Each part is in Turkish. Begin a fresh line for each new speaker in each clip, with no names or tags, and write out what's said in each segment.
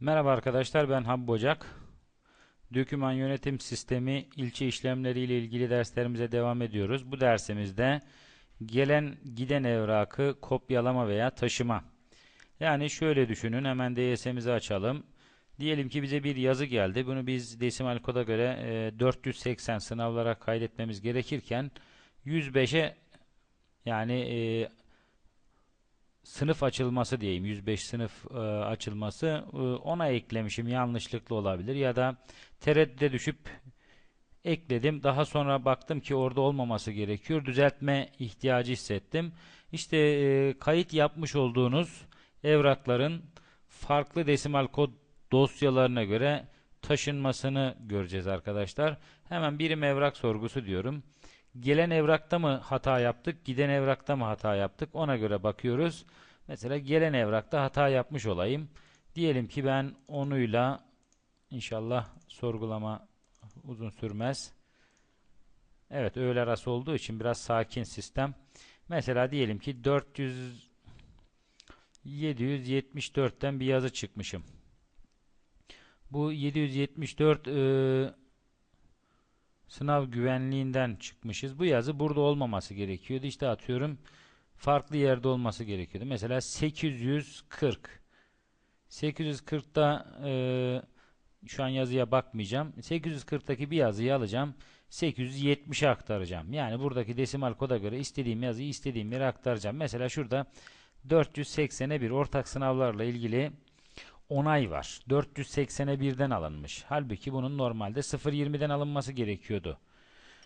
Merhaba arkadaşlar ben Habib Ocak. Döküman yönetim sistemi ilçe işlemleri ile ilgili derslerimize devam ediyoruz. Bu dersimizde gelen giden evrakı kopyalama veya taşıma. Yani şöyle düşünün hemen DS'imizi açalım. Diyelim ki bize bir yazı geldi. Bunu biz desimal koda göre e, 480 sınavlara kaydetmemiz gerekirken 105'e yani e, sınıf açılması diyeyim 105 sınıf e, açılması e, ona eklemişim yanlışlıkla olabilir ya da tereddüte düşüp ekledim. Daha sonra baktım ki orada olmaması gerekiyor. Düzeltme ihtiyacı hissettim. İşte e, kayıt yapmış olduğunuz evrakların farklı desimal kod dosyalarına göre taşınmasını göreceğiz arkadaşlar. Hemen birim evrak sorgusu diyorum. Gelen evrakta mı hata yaptık, giden evrakta mı hata yaptık? Ona göre bakıyoruz. Mesela gelen evrakta hata yapmış olayım. Diyelim ki ben onuyla inşallah sorgulama uzun sürmez. Evet öğle arası olduğu için biraz sakin sistem. Mesela diyelim ki 400 774'ten bir yazı çıkmışım. Bu 774 e, sınav güvenliğinden çıkmışız. Bu yazı burada olmaması gerekiyordu. İşte atıyorum farklı yerde olması gerekiyordu. Mesela 840. 840'da e, şu an yazıya bakmayacağım. 840'taki bir yazıyı alacağım. 870'e aktaracağım. Yani buradaki desimal koda göre istediğim yazıyı istediğim yere aktaracağım. Mesela şurada 480'e bir ortak sınavlarla ilgili onay var. 480'e birden alınmış. Halbuki bunun normalde 0.20'den alınması gerekiyordu.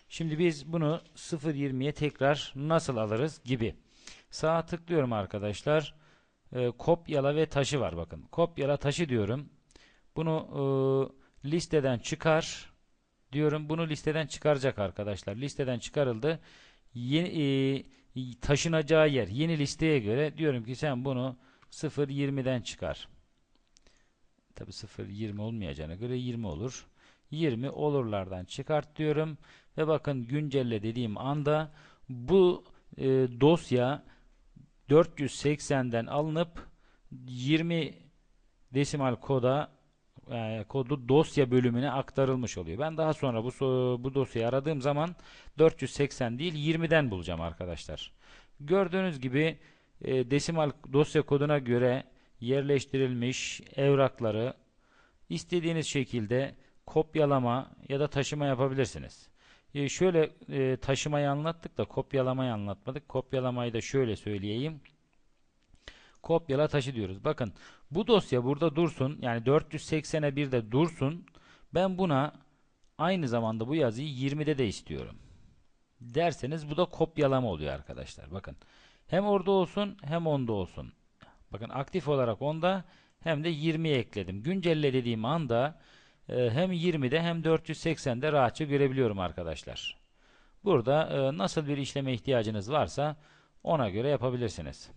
Şimdi biz bunu 0.20'ye tekrar nasıl alırız gibi. Sağa tıklıyorum arkadaşlar. E, kopyala ve taşı var bakın. Kopyala taşı diyorum. Bunu e, listeden çıkar diyorum. Bunu listeden çıkaracak arkadaşlar. Listeden çıkarıldı. Yeni, e, taşınacağı yer yeni listeye göre diyorum ki sen bunu 0.20'den çıkar. Tabi 0 20 olmayacağına göre 20 olur. 20 olurlardan çıkart diyorum ve bakın güncelle dediğim anda bu e, dosya 480'den alınıp 20 desimal koda e, kodu dosya bölümüne aktarılmış oluyor. Ben daha sonra bu bu dosyayı aradığım zaman 480 değil 20'den bulacağım arkadaşlar. Gördüğünüz gibi e, desimal dosya koduna göre yerleştirilmiş evrakları istediğiniz şekilde kopyalama ya da taşıma yapabilirsiniz. E şöyle e, taşımayı anlattık da kopyalamayı anlatmadık. Kopyalamayı da şöyle söyleyeyim. Kopyala taşı diyoruz. Bakın bu dosya burada dursun. Yani 480'e bir dursun. Ben buna aynı zamanda bu yazıyı 20'de de istiyorum. Derseniz bu da kopyalama oluyor arkadaşlar. Bakın hem orada olsun hem onda olsun. Bakın aktif olarak onda hem de 20'ye ekledim. Güncelle dediğim anda hem 20'de hem 480'de rahatça görebiliyorum arkadaşlar. Burada e, nasıl bir işleme ihtiyacınız varsa ona göre yapabilirsiniz.